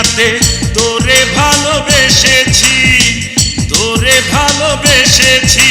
দুনিয়াতে তোরে ভালোবেসেছি তোরে ভালোবেসেছি।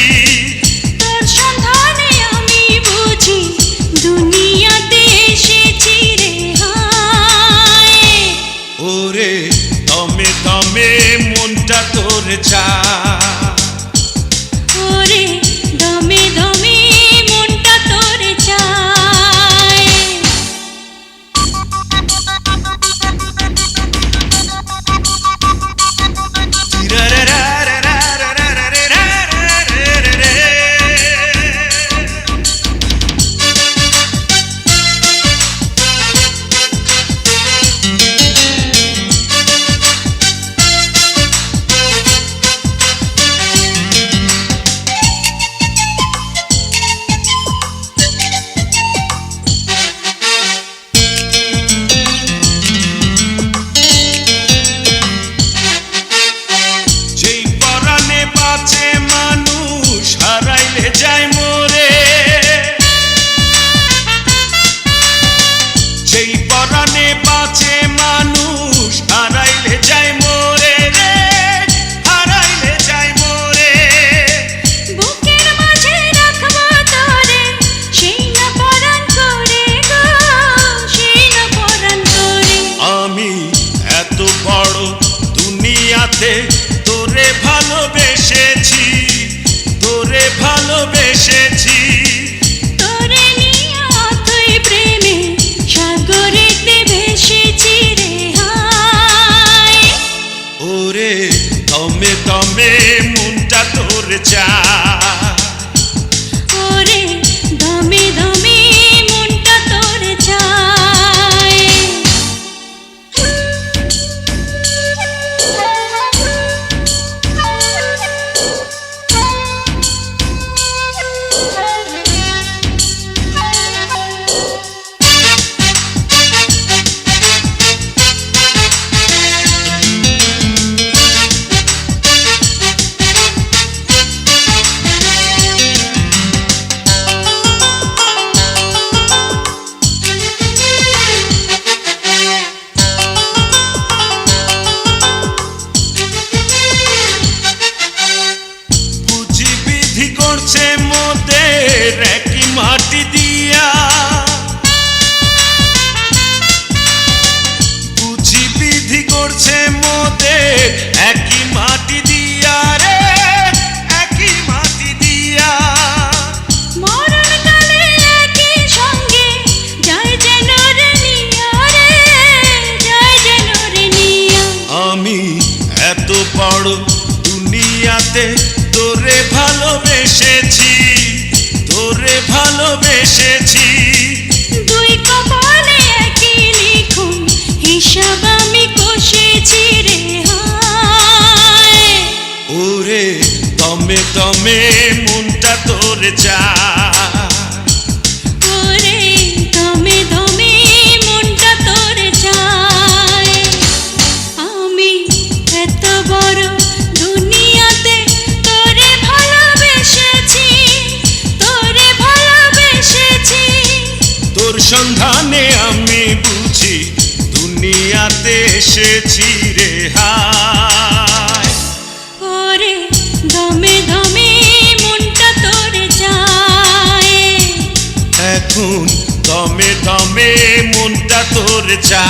একই মাটি দিয়া। বুঝি বিধি করছে মোদের একই মাটি দিয়া রে একই মাটি দিয়া। মরণ কালে একই সঙ্গে যায় যেন রে নিয়া রে যায় যেন রে নিয়া আমি এত বড় দুনিয়াতে তোরে ভালোবেসেছি। ভালোবেসেছি। দুই কপালে একই লিখুন হিসাব আমি কষেছি রে ওরে তমে তমে মনটা তোর চা সন্ধানে আমি বুঝি দুনিয়াতে এসেছি রে হায়। ওরে দমে দমে মনটা তোর চায়। এখন দমে দমে মনটা তোর চা